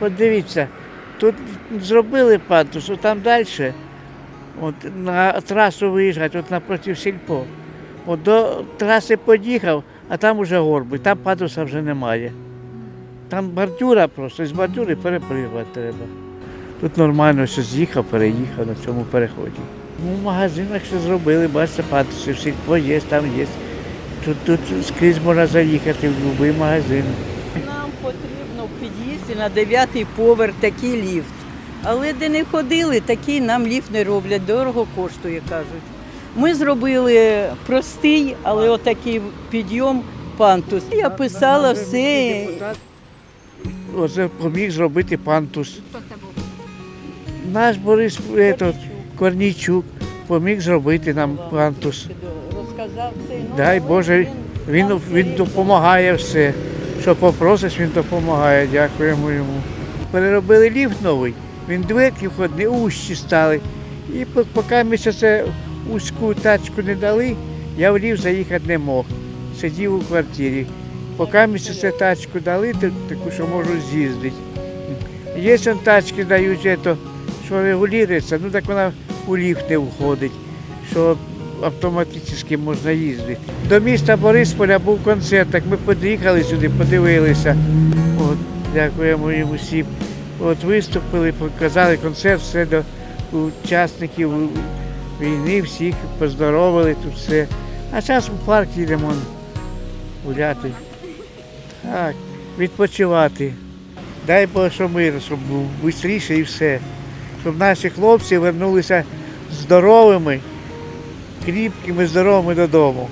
Подивіться, тут зробили пандус, от там далі, от на трасу виїжджати, от напроти сільпо. От до траси під'їхав, а там уже горби, там пандуса вже немає. Там бордюра просто, з бордюри перепригувати треба. Тут нормально все з'їхав, переїхав на цьому переході. Ну, в магазинах що зробили, бачите, пандуси, сільпо є, там є. Тут, тут скрізь можна заїхати в будь-який магазин. Потрібно в під'їзді на дев'ятий поверх такий ліфт. Але де не ходили, такий нам ліфт не роблять, дорого коштує, кажуть. Ми зробили простий, але отакий підйом пантус. Я писала все. Оце поміг зробити пантус. Наш Борис этот, Корнійчук поміг зробити нам пантус. Розказав Дай Боже, він, він допомагає все. Що попросиш, він допомагає. Дякуємо йому. Переробили ліфт новий, він дверки входні, ущі стали. І поки ми це узьку тачку не дали, я в ліфт заїхати не мог. Сидів у квартирі. Поки ми це тачку дали, таку, що можу з'їздити. Є он тачки дають, що регулюється, ну так вона у ліфт не входить, що автоматично можна їздити. До міста Борисполя був концерт, так ми під'їхали сюди, подивилися. От, дякуємо їм усім. От виступили, показали концерт, все до учасників війни, всіх поздоровили тут все. А зараз у парк їдемо гуляти. Так, відпочивати. Дай Бог, що мир, щоб був швидше і все. Щоб наші хлопці вернулися здоровими, кріпкими, здоровими додому.